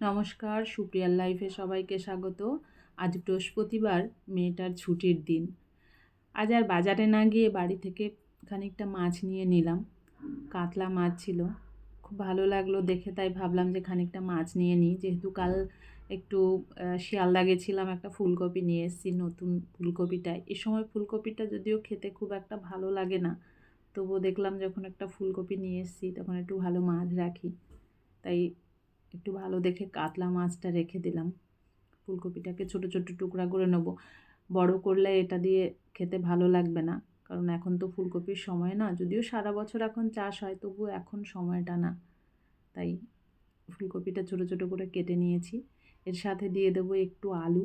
নমস্কার, সুপ্রিয়ার লাইফে সবাইকে স্বাগত। আজ বৃহস্পতিবার, মেয়েটার ছুটির দিন। আজ আর বাজারে না গিয়ে বাড়ি থেকে খানিকটা মাছ নিয়ে নিলাম। কাতলা মাছ ছিল। খুব ভালো লাগল দেখে, তাই ভাবলাম যে খানিকটা মাছ নিয়ে নিই। যেহেতু কাল একটু শিয়ালদা গেছিলাম, একটা ফুলকপি নিয়ে এসেছি, নতুন ফুলকপিটায় এ সময় ফুলকপিটা যদিও খেতে খুব একটা ভালো লাগে না, তবুও দেখলাম যখন একটা ফুলকপি নিয়ে এসেছি, তখন একটু ভালো মাছ রাখি। তাই একটু ভালো দেখে কাতলা মাছটা রেখে দিলাম। ফুলকপিটাকে ছোট ছোট টুকরা করে নেব। বড় করলে এটা দিয়ে খেতে ভালো লাগবে না, কারণ এখন তো ফুলকপির সময় না। যদিও সারা বছর এখন চাষ হয় তবু এখন সময়টা না। তাই ফুলকপিটা ছোট ছোট করে কেটে নিয়েছি। এর সাথে দিয়ে দেবো একটু আলু।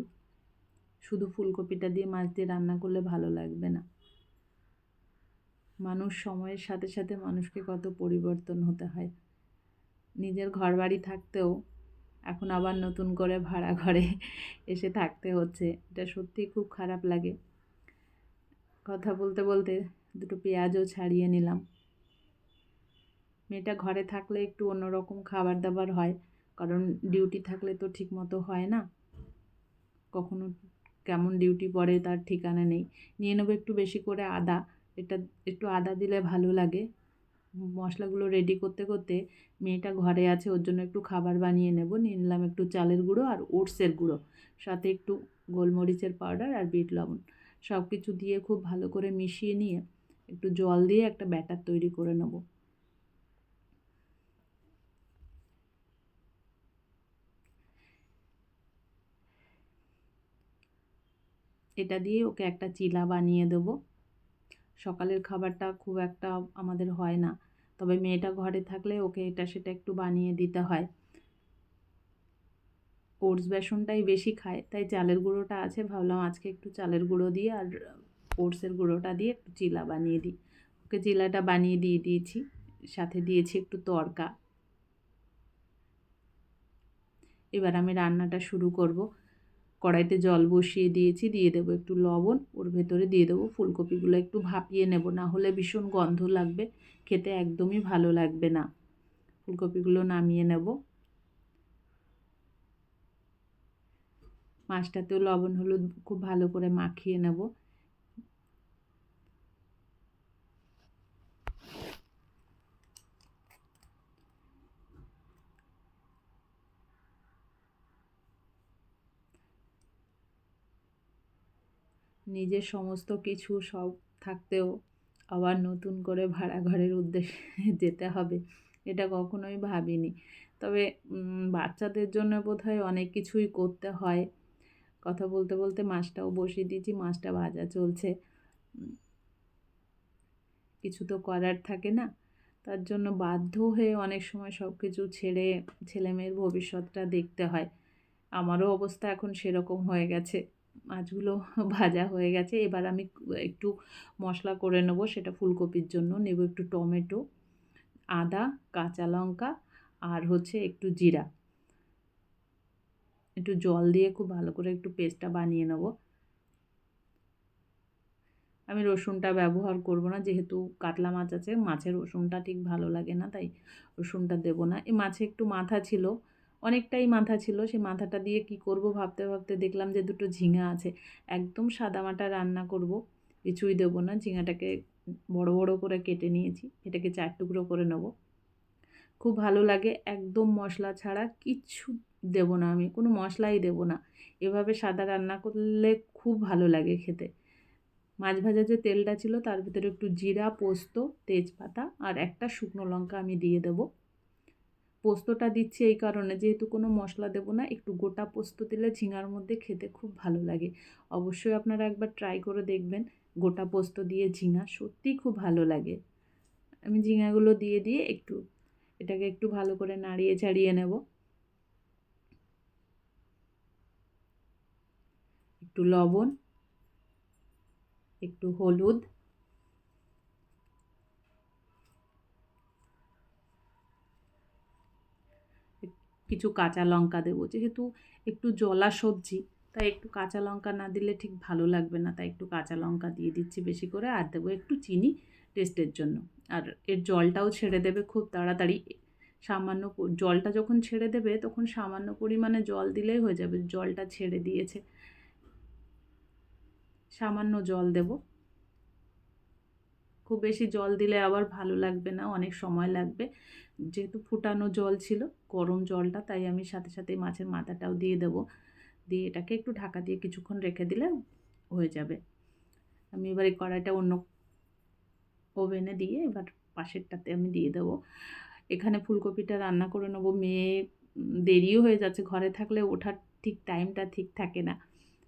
শুধু ফুলকপিটা দিয়ে মাছ দিয়ে রান্না করলে ভালো লাগবে না। মানুষ সময়ের সাথে সাথে মানুষকে কত পরিবর্তন হতে হয়। নিজের ঘর বাড়ি থাকতেও এখন আবার নতুন করে ভাড়া ঘরে এসে থাকতে হচ্ছে। এটা সত্যি খুব খারাপ লাগে। কথা বলতে বলতে দুটো পেঁয়াজও ছাড়িয়ে নিলাম। মেয়েটা ঘরে থাকলে একটু অন্যরকম খাবার দাবার হয়, কারণ ডিউটি থাকলে তো ঠিক মতো হয় না। কখনো কেমন ডিউটি পড়ে তার ঠিকানা নেই। নিয়ে নেব একটু বেশি করে আদা। এটা একটু আদা দিলে ভালো লাগে। মশলাগুলো রেডি করতে করতে মেয়েটা ঘরে আছে, ওর জন্য একটু খাবার বানিয়ে নেব। নিয়ে নিলাম একটু চালের গুঁড়ো আর ওটসের গুঁড়ো, সাথে একটু গোলমরিচের পাউডার আর বিট লবণ। সব কিছু দিয়ে খুব ভালো করে মিশিয়ে নিয়ে একটু জল দিয়ে একটা ব্যাটার তৈরি করে নেব। এটা দিয়ে ওকে একটা চিলা বানিয়ে দেবো। সকালের খাবারটা খুব একটা আমাদের হয় না। তবে মেয়েটা ঘরে থাকলে ওকে এটা সেটা একটু বানিয়ে দিতে হয়। ওটস বেসনটাই বেশি খায়, তাই চালের গুঁড়োটা আছে, ভাবলাম আজকে একটু চালের গুঁড়ো দিয়ে আর ওটসের গুঁড়োটা দিয়ে একটু চিলা বানিয়ে দিই। ওকে চিলাটা বানিয়ে দিয়ে দিয়েছি, সাথে দিয়েছি একটু তরকা। এবার আমি রান্নাটা শুরু করব। কড়াইতে জল বসিয়ে দিয়েছি, দিয়ে দেবো একটু লবণ, ওর ভেতরে দিয়ে দেবো ফুলকপিগুলো একটু ভাপিয়ে নেব, না হলে ভীষণ গন্ধ লাগবে, খেতে একদমই ভালো লাগবে না। ফুলকপিগুলো নামিয়ে নেব। মাছটাতেও লবণ, হলুদ খুব ভালো করে মাখিয়ে নেব। নিজের সমস্ত কিছু সব থাকতেও আবার নতুন করে ভাড়া ঘরের উদ্দেশ্যে যেতে হবে, এটা কখনোই ভাবিনি। তবে বাচ্চাদের জন্য বোধহয় অনেক কিছুই করতে হয়। কথা বলতে বলতে মাছটাও বসিয়ে দিয়েছি, মাছটা ভাজা চলছে। কিছু তো করার থাকে না। তার জন্য বাধ্য হয়ে অনেক সময় সব কিছু ছেড়ে, ছেলেমেয়ের ভবিষ্যৎটা দেখতে হয়। আমারও অবস্থা এখন সেরকম হয়ে গেছে। মাছগুলো ভাজা হয়ে গেছে। এবার আমি একটু মশলা করে নেব, সেটা ফুলকপির জন্য। নেব একটু টমেটো, আদা, কাঁচা লঙ্কা আর হচ্ছে একটু জিরা। একটু জল দিয়ে খুব ভালো করে একটু পেস্টটা বানিয়ে নেব। আমি রসুনটা ব্যবহার করব না, যেহেতু কাতলা মাছ আছে, মাছের রসুনটা ঠিক ভালো লাগে না, তাই রসুনটা দেব না। এই মাছে একটু মাথা ছিল অনেকটাই মাথা ছিল। সেই মাথাটা দিয়ে কি করব ভাবতে ভাবতে দেখলাম যে দুটো ঝিঙা আছে। একদম সাদামাটা রান্না করব। কিছুই দেবো না। ঝিঙাটাকে বড় বড় করে কেটে নিয়েছি। এটাকে চার টুকরো করে নেব। খুব ভালো লাগে। একদম মশলা ছাড়া কিচ্ছু দেব না আমি। কোনো মশলাই দেব না। এভাবে সাদা রান্না করলে খুব ভালো লাগে খেতে। মাছ ভাজা যে তেলটা ছিল তার ভিতরে একটু জিরা, পোস্ত, তেজপাতা আর একটা শুকনো লঙ্কা আমি দিয়ে দেবো। পোস্তটা দিচ্ছি এই কারণে। যেহেতু কোনো মশলা দেবো না, একটু গোটা পোস্ত দিলে ঝিঙার মধ্যে খেতে খুব ভালো লাগে। অবশ্যই আপনারা একবার ট্রাই করে দেখবেন। গোটা পোস্ত দিয়ে ঝিঙা সত্যিই খুব ভালো লাগে। আমি ঝিঙাগুলো দিয়ে দিয়ে একটু, এটাকে একটু ভালো করে নাড়িয়ে ছাড়িয়ে নেব। একটু লবণ, একটু হলুদ কিছু কাঁচা লঙ্কা দেবো। যেহেতু একটু জলা সবজি, তাই একটু কাঁচা লঙ্কা না দিলে ঠিক ভালো লাগবে না। তাই একটু কাঁচা লঙ্কা দিয়ে দিচ্ছি বেশি করে, আর দেবো একটু চিনি টেস্টের জন্য। আর এর জলটাও ছেড়ে দেবে খুব তাড়াতাড়ি। সামান্য জলটা যখন ছেড়ে দেবে, তখন সামান্য পরিমাণে জল দিলেই হয়ে যাবে। জলটা ছেড়ে দিয়েছে। সামান্য জল দেব। খুব বেশি জল দিলে আবার ভালো লাগবে না, অনেক সময় লাগবে। যেহেতু ফুটানো জল ছিল, গরম জলটা, তাই আমি সাথে সাথে মাছের মাথাটাও দিয়ে দেবো। দিয়ে এটাকে একটু ঢাকা দিয়ে কিছুক্ষণ রেখে দিলে হয়ে যাবে। আমি এবার এই কড়াইটা অন্য ওভেনে দিয়ে এবার পাশেরটাতে আমি দিয়ে দেবো। এখানে ফুলকপিটা রান্না করে নেব। মেয়ে দেরিও হয়ে যাচ্ছে, ঘরে থাকলে ওঠার ঠিক টাইমটা ঠিক থাকে না।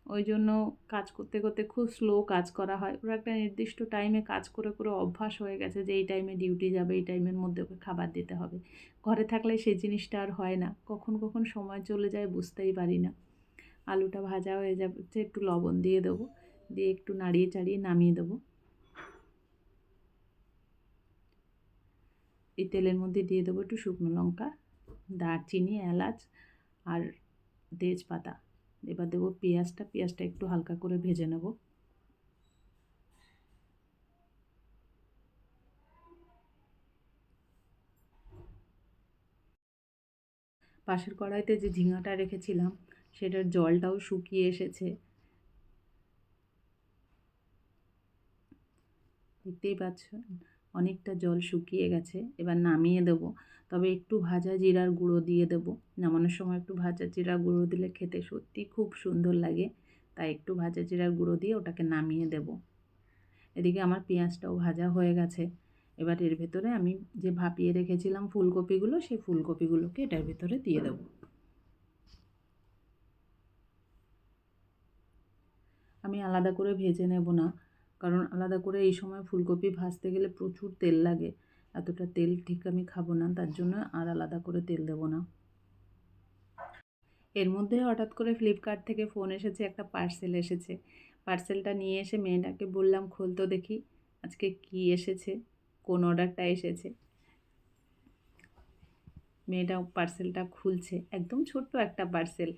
ওই জন্য কাজ করতে করতে খুব স্লো কাজ করা হয়। ওরা একটা নির্দিষ্ট টাইমে কাজ করে করে অভ্যাস হয়ে গেছে যে, এই টাইমে ডিউটি যাবে, এই টাইমের মধ্যে ওকে খাবার দিতে হবে। ঘরে থাকলে সেই জিনিসটা আর হয় না। কখন কখন সময় চলে যায় বুঝতেই পারি না। আলুটা ভাজা হয়ে যাচ্ছে, একটু লবণ দিয়ে দেবো। দিয়ে একটু নাড়িয়ে চাড়িয়ে নামিয়ে দেবো। এই তেলের মধ্যে দিয়ে দেবো একটু শুকনো লঙ্কা, দারচিনি, এলাচ আর তেজপাতা। এবার দেবো পেঁয়াজটা পেঁয়াজটা একটু হালকা করে ভেজে নেব। পাশের কড়াইতে যে ঝিঙাটা রেখেছিলাম, সেটার জলটাও শুকিয়ে এসেছে। দেখতেই পাচ্ছেন অনেকটা জল শুকিয়ে গেছে। এবার নামিয়ে দেব। তবে একটু ভাজা জিরার গুঁড়ো দিয়ে দেব। নামানোর সময় একটু ভাজা জিরার গুঁড়ো দিলে খেতে সত্যি খুব সুন্দর লাগে। তাই একটু ভাজা জিরার গুঁড়ো দিয়ে ওটাকে নামিয়ে দেব। এদিকে আমার পেঁয়াজটাও ভাজা হয়ে গেছে। এবার এর ভেতরে আমি যে ভাপিয়ে রেখেছিলাম ফুলকপিগুলো, সেই ফুলকপিগুলোকে এটার ভেতরে দিয়ে দেবো। আমি আলাদা করে ভেজে নেব না। কারণ আলাদা করে এই সময় ফুলকপি ভাজতে গেলে প্রচুর তেল লাগে। এতটা তেল ঠিক আমি খাব না, তার জন্য আর আলাদা করে তেল দেবো না। এর মধ্যে হঠাৎ করে ফ্লিপকার্ট থেকে ফোন এসেছে, একটা পার্সেল এসেছে। পার্সেলটা নিয়ে এসে মেয়েটাকে বললাম খুলতো দেখি, আজকে কি এসেছে, কোন অর্ডারটা এসেছে? মেয়েটা পার্সেলটা খুলছে, একদম ছোট্ট একটা পার্সেল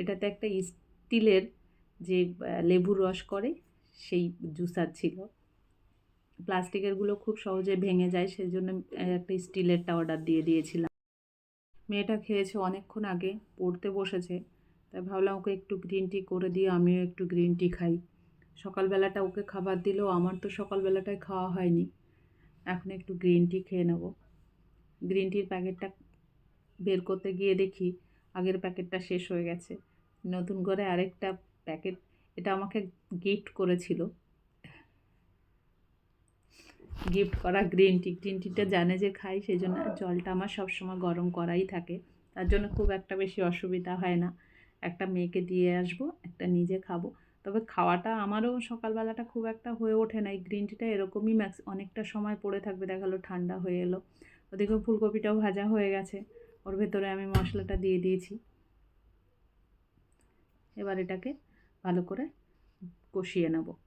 এটাতে একটা স্টিলের যে লেবুর রস করে, সেই জুসার ছিল। প্লাস্টিকেরগুলো খুব সহজে ভেঙে যায় সেই জন্য একটা স্টিলেরটা অর্ডার দিয়ে দিয়েছিলাম। মেয়েটা খেয়েছে অনেকক্ষণ আগে, পড়তে বসেছে। তাই ভাবলাম ওকে একটু গ্রিন টি করে দিয়ে আমিও একটু গ্রিন টি খাই। সকালবেলাটা ওকে খাবার দিলেও আমার তো সকালবেলাটায় খাওয়া হয়নি। এখন একটু গ্রিন টি খেয়ে নেব। গ্রিন টির প্যাকেটটা বের করতে গিয়ে দেখি, আগের প্যাকেটটা শেষ হয়ে গেছে। নতুন করে আরেকটা প্যাকেট, এটা আমাকে গিফট করেছিল। গিফট করা গ্রিন টি গ্রিন টিটা জানে যে খাই সেই জন্য জলটা আমার সবসময় গরম করাই থাকে। তার জন্য খুব একটা বেশি অসুবিধা হয় না। একটা মেয়েকে দিয়ে আসব, একটা নিজে খাব। তবে খাওয়াটা আমারও সকালবেলাটা খুব একটা হয়ে ওঠে না। এই গ্রিন টিটা এরকমই ম্যাক্স অনেকটা সময় পড়ে থাকবে দেখাল ঠান্ডা হয়ে এলো। ওদিকে ফুলকপিটাও ভাজা হয়ে গেছে। ওর ভেতরে আমি মশলাটা দিয়ে দিয়েছি। এবার এটাকে ভালো করে কষিয়ে নেব।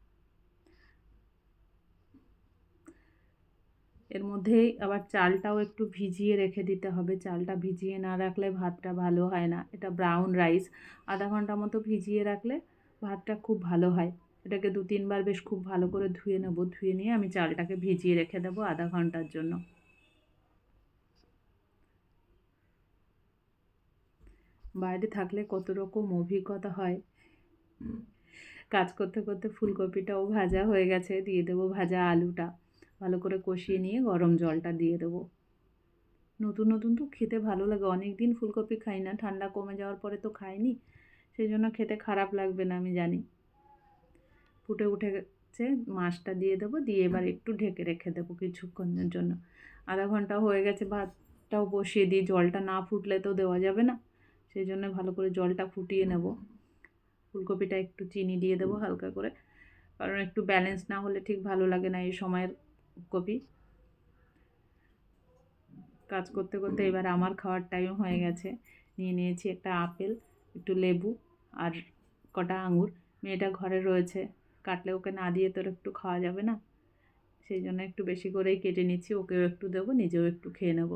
এর মধ্যেই আবার চালটাও একটু ভিজিয়ে রেখে দিতে হবে। চালটা ভিজিয়ে না রাখলে ভাতটা ভালো হয় না। এটা ব্রাউন রাইস আধা ঘণ্টা মতো ভিজিয়ে রাখলে ভাতটা খুব ভালো হয়। এটাকে দু তিনবার বেশ খুব ভালো করে ধুয়ে নেব। ধুয়ে নিয়ে আমি চালটাকে ভিজিয়ে রেখে দেবো আধা ঘণ্টার জন্য। বাইরে থাকলে কত রকম অভিজ্ঞতা হয়। কাজ করতে করতে ফুলকপিটাও ভাজা হয়ে গেছে। দিয়ে দেবো ভাজা আলুটা। ভালো করে কষিয়ে নিয়ে গরম জলটা দিয়ে দেবো। নতুন নতুন তো খেতে ভালো লাগে। অনেক দিন ফুলকপি খাই না, ঠান্ডা কমে যাওয়ার পরে তো খাইনি। সেই জন্য খেতে খারাপ লাগবে না, আমি জানি। ফুটে উঠে গেছে মাছটা দিয়ে দেবো, দিয়ে এবার একটু ঢেকে রেখে দেবো কিছুক্ষণের জন্য। আধা ঘণ্টা হয়ে গেছে, ভাতটাও বসিয়ে দিই। জলটা না ফুটলে তো দেওয়া যাবে না। সেই জন্য ভালো করে জলটা ফুটিয়ে নেব। ফুলকপিটা একটু চিনি দিয়ে দেবো হালকা করে। কারণ একটু ব্যালেন্স না হলে ঠিক ভালো লাগে না। এই সময়ের কপি। কাজ করতে করতে এবার আমার খাওয়ার টাইম হয়ে গেছে। নিয়ে নিয়েছি একটা আপেল, একটু লেবু আর কটা আঙুর। মেয়েটা ঘরে রয়েছে, কাটলে ওকে না দিয়ে তোর একটু খাওয়া যাবে না? সেই জন্য একটু বেশি করেই কেটে নিচ্ছি, ওকেও একটু দেবো, নিজেও একটু খেয়ে নেব।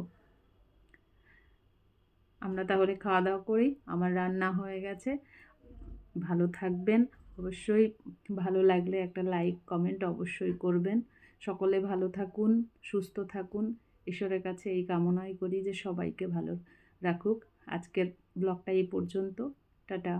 আমরা তাহলে খাওয়া দাওয়া করি, আমার রান্না হয়ে গেছে। ভালো থাকবেন, অবশ্যই ভালো লাগলে একটা লাইক কমেন্ট অবশ্যই করবেন। সকলে ভালো থাকুন, সুস্থ থাকুন। ঈশ্বরের কাছে এই কামনাই করি যে সবাইকে ভালো রাখুক। আজকের ব্লগটা এই পর্যন্ত। টাটা।